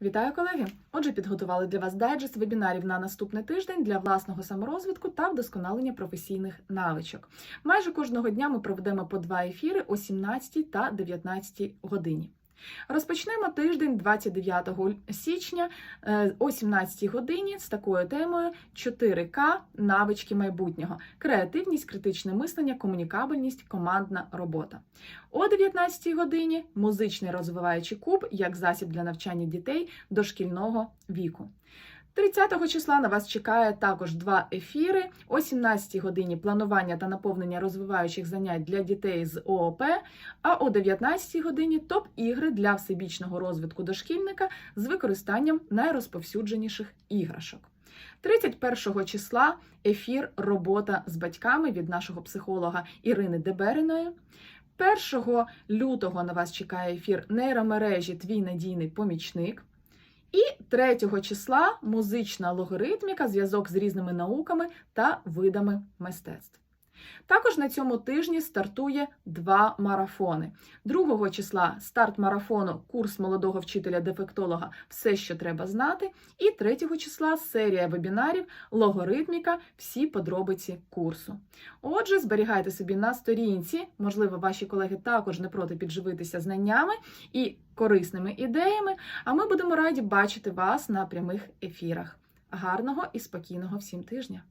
Вітаю, колеги! Отже, підготували для вас дайджест вебінарів на наступний тиждень для власного саморозвитку та вдосконалення професійних навичок. Майже кожного дня ми проведемо по два ефіри о 17 та 19 годині. Розпочнемо тиждень 29 січня е, о 17 годині з такою темою 4К навички майбутнього: креативність, критичне мислення, комунікабельність, командна робота. О 19 годині музичний розвиваючий куб як засіб для навчання дітей дошкільного віку. 30 числа на вас чекає також два ефіри. О 17 годині планування та наповнення розвиваючих занять для дітей з ООП, а о 19 годині топ-ігри для всебічного розвитку дошкільника з використанням найрозповсюдженіших іграшок. 31 числа ефір Робота з батьками від нашого психолога Ірини Дебериної. 1 лютого на вас чекає ефір нейромережі Твій надійний помічник. І 3 числа музична логаритміка, зв'язок з різними науками та видами мистецтв. Також на цьому тижні стартує два марафони. 2 числа старт марафону курс молодого вчителя-дефектолога Все, що треба знати. І 3 числа серія вебінарів Логаритміка. Всі подробиці курсу. Отже, зберігайте собі на сторінці, можливо, ваші колеги також не проти підживитися знаннями і корисними ідеями. А ми будемо раді бачити вас на прямих ефірах. Гарного і спокійного всім тижня!